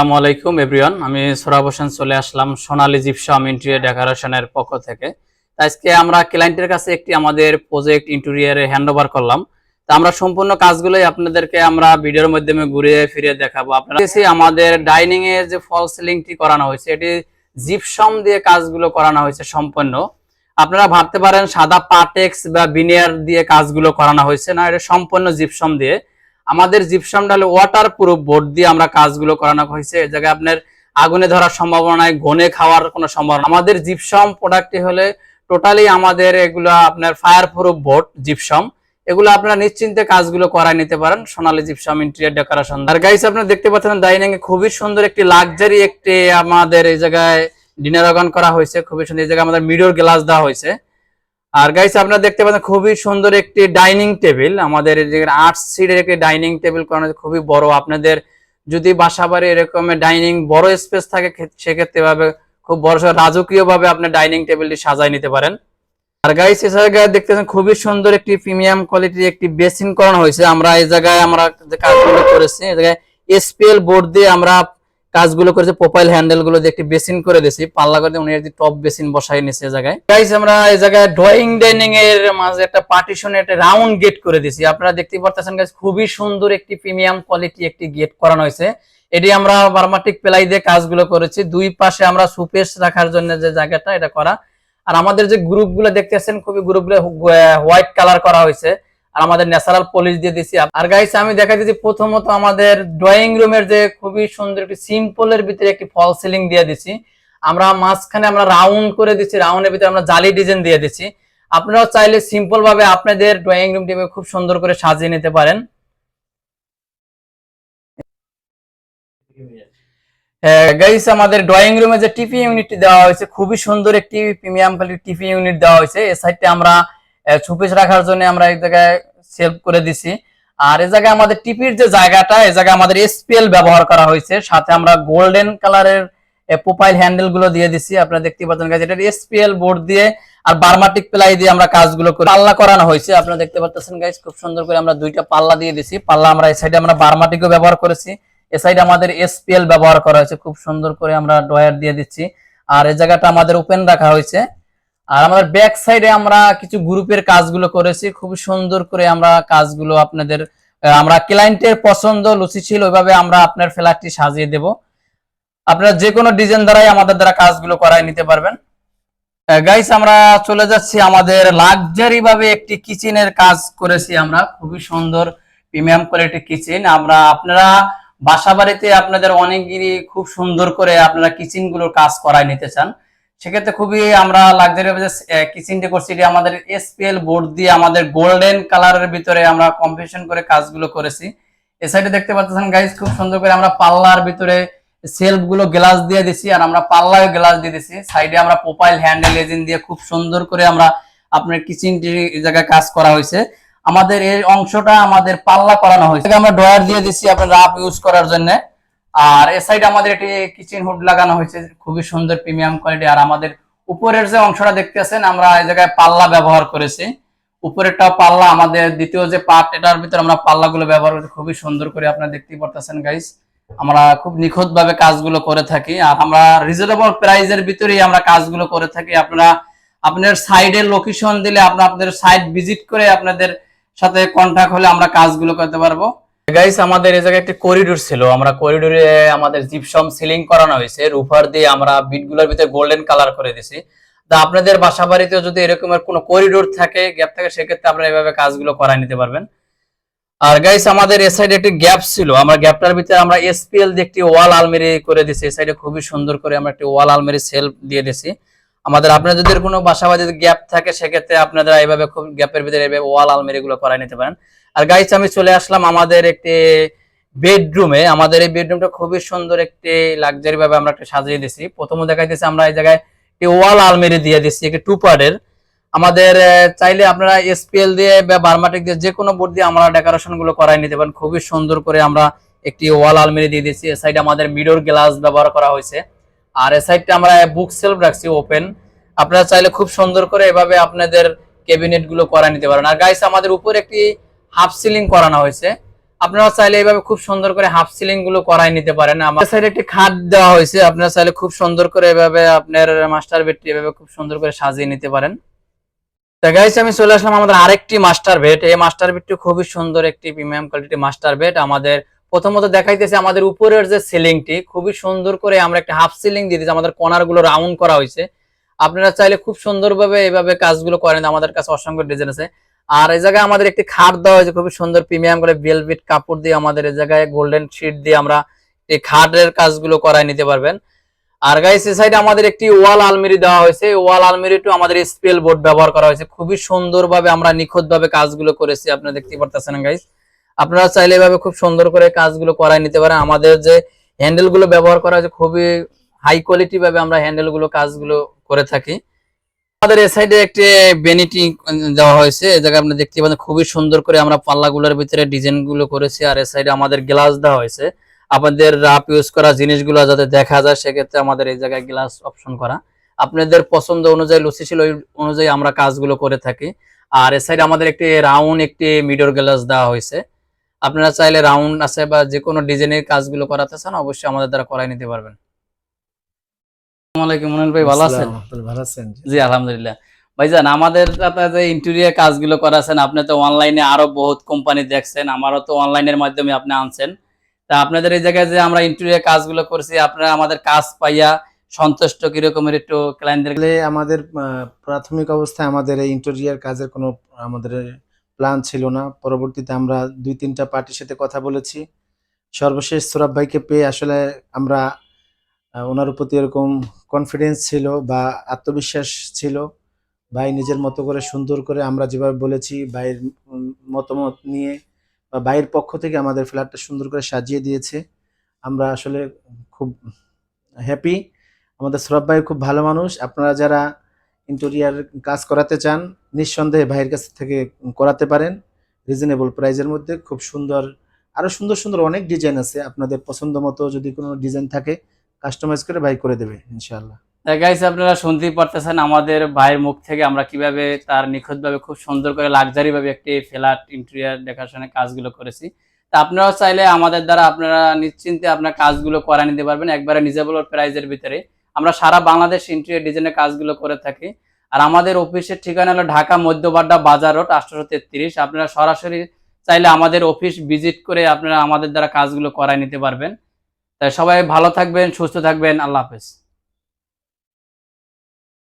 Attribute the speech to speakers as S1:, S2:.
S1: আসসালামু আলাইকুম এভরিওয়ান আমি সোরাব হোসেন, চলে আসলাম সোনালী জিপসাম ইন্টেরিয়ার ডেকোরেশনের পক্ষ থেকে। আজকে আমরা ক্লায়েন্টের কাছে একটি আমাদের প্রজেক্ট ইন্টেরিয়ারে হ্যান্ড ওভার করলাম। তো আমরা সম্পূর্ণ কাজগুলোই আপনাদেরকে আমরা ভিডিওর মাধ্যমে ঘুরিয়ে ফিরে দেখাবো। আপনারা আমাদের ডাইনিং এর যে ফল সিলিংটি করানো হয়েছে, এটি জিপসাম দিয়ে কাজগুলো করানো হয়েছে সম্পূর্ণ। আপনারা ভাবতে পারেন সাদা পাটেক্স বা বিনিয়ার দিয়ে কাজগুলো করানো হয়েছে, না, এটা সম্পূর্ণ জিপসাম দিয়ে। আমাদের জিপসামটা হলো ওয়াটার প্রুফ বোর্ড দিয়ে আমরা কাজগুলো করানো হয়েছে। এই জায়গায় আপনার আগুনে ধরার সম্ভাবনা নাই গনে খাওয়ার কোনো সম্ভাবনা আমাদের জিপসাম প্রোডাক্টটি হলে টোটালি আমাদের এগুলো আপনার ফায়ার প্রুফ বোর্ড জিপসাম, এগুলো আপনারা নিশ্চিন্তে কাজগুলো করায় নিতে পারেন। সোনালী জিপসাম ইন্টেরিয়ার ডেকোরেশন আর গাইস আপনারা দেখতে পাচ্ছেন ডাইনিং এ খুবই সুন্দর একটি লাক্সারি একটি আমাদের এই জায়গায় ডিনার অর্গান করা হয়েছে। খুবই সুন্দর, এই জায়গায় আমাদের মিরর গ্লাস দেওয়া হয়েছে। আর গাইস আপনারা দেখতে পাচ্ছেন খুবই সুন্দর একটি ডাইনিং টেবিল আমাদের আট সিটের একটি ডাইনিং টেবিল করানো খুবই বড়। আপনাদের যদি বাসা বাড়ি এরকম ডাইনিং বড় স্পেস থাকে সেক্ষেত্রে ভাবে খুব বড় রাজকীয় ভাবে আপনি ডাইনিং টেবিলটি সাজায় নিতে পারেন। আর গাইস এই জায়গায় দেখতে দেখতেছেন খুবই সুন্দর একটি প্রিমিয়াম কোয়ালিটির একটি বেসিন করানো হয়েছে। আমরা এই জায়গায় আমরা যে কাজগুলো করেছি, এই জায়গায় এসপিএল বোর্ড দিয়ে আমরা কাজগুলো করেছে, প্রোফাইল হ্যান্ডেলগুলো একটি বেসিন করে দিয়েছি। পাল্লা করে উনি একটি টপ বেসিন বসাই নিছে জায়গায়। গাইস আমরা এই জায়গায় ড্রয়িং ডাইনিং এর মাঝে একটা পার্টিশনে একটা রাউন্ড গেট করে দিয়েছি। আপনারা দেখতে পারতেছেন গাইস খুবই সুন্দর একটি প্রিমিয়াম কোয়ালিটি একটি গেট করানো হয়েছে। এটি আমরা বার্মাটিক প্লাই দিয়ে কাজগুলো করেছি। দুই পাশে আমরা সুপেস রাখার জন্য যে জায়গাটা, এটা করা। আর আমাদের যে গ্রুপগুলো দেখতেছেন, খুবই গ্রুপগুলো হোয়াইট কালার করা হয়েছে। আর আমাদের ন্যাচারাল পলিশ দিয়ে দিছি। আর গাইস আমি দেখা দিচ্ছি প্রথমত আমাদের ড্রয়িং রুমের যে খুবই সুন্দর একটি সিম্পলের ভিতরে একটি ফল সিলিং দিয়ে দিছি। আমরা মাঝখানে আমরা রাউন্ড করে দিচ্ছি রাউন্ডের ভিতরে আমরা জালি ডিজাইন দিয়ে দিচ্ছি আপনারাও চাইলে সিম্পল ভাবে আপনাদের ড্রয়িং রুমটি খুব সুন্দর করে সাজিয়ে নিতে পারেন। গাইস আমাদের ড্রয়িং রুমে যে টিভি ইউনিটটি দেওয়া হয়েছে, খুবই সুন্দর একটি প্রিমিয়াম টিভি ইউনিট দেওয়া হয়েছে। এই সাইডটা আমরা ছুপিস রাখার জন্য আমরা এই জায়গায় সেভ করে দিছি। আর এই জায়গায় আমাদের টিপির যে জায়গাটা এই জায়গায় আমাদের এসপিএল ব্যবহার করা হয়েছে। সাথে আমরা গোল্ডেন কালারের প্রোফাইল হ্যান্ডেলগুলো দিয়ে দিছি। আপনারা দেখতে পাচ্ছেন গাইস এটা এসপিএল বোর্ড দিয়ে আর বার্মাটিক প্লাই দিয়ে আমরা কাজগুলো করি। পাল্লা করানো হয়েছে, আপনারা দেখতে পাচ্ছেন গাইস খুব সুন্দর করে আমরা দুইটা পাল্লা দিয়ে দিছি। পাল্লা আমরা এই সাইডে আমরা বার্মাটিকও ব্যবহার করেছি। এ সাইডে আমাদের এসপিএল ব্যবহার করা হয়েছে। খুব সুন্দর করে আমরা ডয়ার দিয়ে দিচ্ছি। আর এই জায়গাটা আমাদের ওপেন রাখা হয়েছে। আর আমাদের ব্যাক সাইডে আমরা কিছু গ্রুপের কাজগুলো করেছি। খুব সুন্দর করে আমরা কাজগুলো আপনাদের আমরা ক্লায়েন্টের পছন্দ লুচি ছিল ওইভাবে আমরা আপনার ফ্ল্যাটটি সাজিয়ে দেব। আপনারা যে কোনো ডিজাইন দ্বারাই আমাদের দ্বারা কাজগুলো করাই নিতে পারবেন। গাইস আমরা চলে যাচ্ছি আমাদের লাক্সারি ভাবে একটি কিচেনের কাজ করেছি আমরা। খুবই সুন্দর প্রিমিয়াম কোয়ালিটির কিচেন আমরা আপনারা বাসা বাড়িতে আপনাদের অনেকগুলি খুব সুন্দর করে আপনারা কিচেনগুলোর কাজ করাই নিতে চান। সেক্ষেত্রে খুবই আমরা লাক্সারি কিচেনটি করছি এটি আমাদের এসপিএল বোর্ড দিয়ে আমাদের গোল্ডেন কালারের ভিতরে আমরা কম্পিটিশন করে কাজগুলো করেছি। এ সাইডে দেখতে পাচ্ছেন গাইস খুব সুন্দর করে আমরা পাল্লার ভিতরে সেলফগুলো গ্লাস দিয়ে দিছি আর আমরা পাল্লায় গ্লাস দিয়ে দিছি। সাইডে আমরা প্রোফাইল হ্যান্ডেল এজেন্ট দিয়ে খুব সুন্দর করে আমরা আপনার কিচেনটি জায়গায় কাজ করা হয়েছে। আমাদের এই অংশটা আমাদের পাল্লা করানো হয়েছে। আমরা ড্রয়ার দিয়ে দিছি আপনার রাফ ইউজ করার জন্য। আর এ সাইড আমাদের একটি কিচেন হুড লাগানো হয়েছে, খুবই সুন্দর প্রিমিয়াম কোয়ালিটি আর আমাদের উপরের যে অংশটা দেখতেছেন আমরা এই জায়গায় পাল্লা ব্যবহার করেছি। উপরেরটা পাল্লা, আমাদের দ্বিতীয় যে পার্ট এটার ভিতরে আমরা পাল্লাগুলো ব্যবহার করেছি, খুবই সুন্দর করে আপনারা দেখতেই পারতেছেন গাইস আমরা খুব নিখুঁত ভাবে কাজগুলো করে থাকি, আর আমরা রিজনেবল প্রাইজের ভিতরেই আমরা কাজগুলো করে থাকি। আপনারা আপনার সাইডের লোকেশন দিলে আপনার আপনাদের সাইট ভিজিট করে আপনাদের সাথে কন্ট্যাক্ট হলে আমরা কাজগুলো করতে পারব। গাইস আমাদের এই জায়গায় একটা করিডোর ছিল। আমরা করিডোরে আমাদের জিপসম সিলিং করানো হয়েছে। রুফার দিয়ে আমরা বিটগুলোর ভিতরে গোল্ডেন কালার করে দিছি। তা আপনাদের বাসা বাড়িতে যদি এরকমের কোনো করিডোর থাকে গ্যাপ থাকে, সেক্ষেত্রে আপনারা এভাবে কাজগুলো করায় নিতে পারবেন। আর গাইস আমাদের এ সাইডে একটি গ্যাপ ছিল। আমরা গ্যাপটার ভিতরে আমরা এসপিএল দিয়ে একটি ওয়াল আলমারি করে দিছি। এই সাইডে খুবই সুন্দর করে আমরা একটি ওয়াল আলমারি সেলফ দিয়ে দিছি। আমাদের আপনাদের যদি কোনো বাসা যদি গ্যাপ থাকে, সেক্ষেত্রে আপনারা এইভাবে খুব গ্যাপের ভিতরে এইভাবে ওয়াল আলমারি গুলো করায় নিতে পারেন। আর গাইস আমি চলে আসলাম আমাদের একটি বেডরুমে আমাদের এই বেডরুমটা খুবই সুন্দর একটি লাক্সারি ভাবে আমরা একটা সাজিয়ে দিছি প্রথমে দেখাইতেছি আমরা এই জায়গায় একটি ওয়াল আলমারি দিয়ে দিচ্ছি একটি টু পার্টের আমাদের চাইলে আপনারা এসপিএল দিয়ে বা বার্মাটিক দিয়ে যে কোনো বোর্ড দিয়ে আমরা ডেকোরেশনগুলো করাই নিতে পারেন। খুবই সুন্দর করে আমরা একটি ওয়াল আলমারি দিয়ে দিচ্ছি এ সাইডে আমাদের মিডোর গ্লাস ব্যবহার করা হয়েছে। আর এ সাইডটা আমরা বুক সেলফ রাখছি ওপেন আপনারা চাইলে খুব সুন্দর করে এভাবে আপনাদের ক্যাবিনেটগুলো করা নিতে পারেন। আর গাইস আমাদের উপরে একটি হাফ সিলিং করানো হয়েছে। আপনারা চাইলে এইভাবে খুব সুন্দর করে হাফ সিলিংগুলো করাই নিতে পারেন। আমার সাইডে একটি খাট দেওয়া হয়েছে। আপনারা চাইলে খুব সুন্দর করে এভাবে আপনার মাস্টার বেডটি এভাবে খুব সুন্দর করে সাজিয়ে নিতে পারেন। তা গাইস আমি চলে আসলাম আমাদের আরেকটি মাস্টার বেড এই মাস্টার বেডটি খুবই সুন্দর একটি প্রিমিয়াম কোয়ালিটি মাস্টার বেড আমাদের প্রথমত দেখাইতেছে আমাদের উপরের যে সিলিংটি, খুবই সুন্দর করে আমরা একটা হাফ সিলিং দিয়ে দিয়েছি, আমাদের কর্নারগুলো রাউন্ড করা হয়েছে। আপনারা চাইলে খুব সুন্দরভাবে এইভাবে কাজগুলো করেন, আমাদের কাছে অসংখ্য ডিজাইন আছে। আর এই জায়গায় আমাদের একটি খাট দেওয়া হয়েছে, খুবই সুন্দর প্রিমিয়াম করে ভেলভেট কাপড় দিয়ে আমাদের এই জায়গায় গোল্ডেন শিট দিয়ে আমরা এই খাটের কাজগুলো করাই নিতে পারবেন। আর গাইস এই সাইডে আমাদের একটি ওয়াল আলমিরি দেওয়া হয়েছে ওয়াল আলমিরিটু আমাদের স্পেল বোর্ড ব্যবহার করা হয়েছে। খুবই সুন্দরভাবে আমরা নিখুঁতভাবে কাজগুলো করেছি, আপনারা দেখতে পারতেছেন গাইস আপনারা চাইলে এভাবে খুব সুন্দর করে কাজগুলো করাই নিতে পারেন। আমাদের যে হ্যান্ডেলগুলো ব্যবহার করা হয়েছে, খুবই হাই কোয়ালিটি ভাবে আমরা হ্যান্ডেলগুলো, কাজগুলো করে থাকি। আমাদের এ সাইডে একটি বেনিটি দেওয়া হয়েছে এই জায়গায় আপনি দেখতে পাচ্ছেন, খুবই সুন্দর করে আমরা পাল্লাগুলোর ভিতরে ডিজাইনগুলো করেছি আর এ সাইডে আমাদের গ্লাস দেওয়া হয়েছে। আপনাদের রাপ ইউজ করা জিনিসগুলো যাতে দেখা যায়, সেক্ষেত্রে আমাদের এই জায়গায় গ্লাস অপশন করা। আপনাদের পছন্দ অনুযায়ী, লুচি ছিল ওই অনুযায়ী আমরা কাজগুলো করে থাকি। আর এ সাইডে আমাদের একটি রাউন্ড একটি মিডর গ্লাস দেওয়া হয়েছে। আপনারা চাইলে রাউন্ড আছে বা যে কোনো ডিজাইনের কাজগুলো করাতে চান অবশ্যই আমাদের দ্বারা করাই নিতে পারবেন। আসসালামু আলাইকুম ভাই ভালো আছেন?
S2: ভালো আছেন জি।
S1: জি আলহামদুলিল্লাহ। ভাইজান আমাদের যে ইন্টেরিয়ার কাজগুলো করাছেন আপনি তো অনলাইনে আরও বহুত কোম্পানি দেখছেন আমারও তো অনলাইনের মাধ্যমে আপনি আনছেন। তা আপনাদের এই জায়গায় যে আমরা ইন্টেরিয়ার কাজগুলো করছি আপনারা আমাদের কাজ পাইয়া সন্তুষ্ট কিরকমের একটু ক্লায়েন্টদের
S2: আমাদের প্রাথমিক অবস্থায় আমাদের এই ইন্টেরিয়ার কাজের কোনো আমাদের প্ল্যান ছিল না। পরবর্তীতে আমরা দুই, তিনটা পার্টির সাথে কথা বলেছি। সর্বশেষ সৌরভ ভাইকে পেয়ে আসলে আমরা ওনার প্রতি এরকম কনফিডেন্স ছিল বা আত্মবিশ্বাস ছিল। ভাই নিজের মতো করে সুন্দর করে আমরা যেভাবে বলেছি, ভাইয়ের মতামত নিয়ে বা ভাইয়ের পক্ষ থেকে আমাদের ফ্ল্যাটটা সুন্দর করে সাজিয়ে দিয়েছে। আমরা আসলে খুব হ্যাপি আমাদের সৌরভ ভাই খুব ভালো মানুষ। আপনারা যারা ইন্টেরিয়ার কাজ করাতে চান, নিঃসন্দেহে ভাইয়ের কাছ থেকে করাতে পারেন। রিজনেবল প্রাইজের মধ্যে খুব সুন্দর আরও সুন্দর সুন্দর অনেক ডিজাইন আছে। আপনাদের পছন্দ মতো যদি কোনো ডিজাইন থাকে কাস্টমাইজ করে ভাই করে দেবে, ইনশাআল্লাহ।
S1: গাইস আপনারা শুনতেই পারতেছেন আমাদের ভাইয়ের মুখ থেকে আমরা কীভাবে তার নিখুঁতভাবে খুব সুন্দর করে লাক্সারি ভাবে একটি ফ্ল্যাট ইন্টেরিয়ার দেখাশোনার কাজগুলো করেছি। তা আপনারাও চাইলে আমাদের দ্বারা আপনারা নিশ্চিন্তে আপনার কাজগুলো করা নিতে পারবেন। একবারে নিজেবল প্রাইজের ভিতরে। আমরা সারা বাংলাদেশ ইন্টেরিয়ার ডিজাইনের কাজগুলো করে থাকি। আর আমাদের অফিসের ঠিকানা হলো ঢাকা মধ্যবাড্ডা বাজার রোড আঠারোশো তেত্রিশ। আপনারা সরাসরি চাইলে আমাদের অফিস ভিজিট করে আপনারা আমাদের দ্বারা কাজগুলো করাই নিতে পারবেন। তাই সবাই ভালো থাকবেন, সুস্থ থাকবেন। আল্লাহ হাফেজ।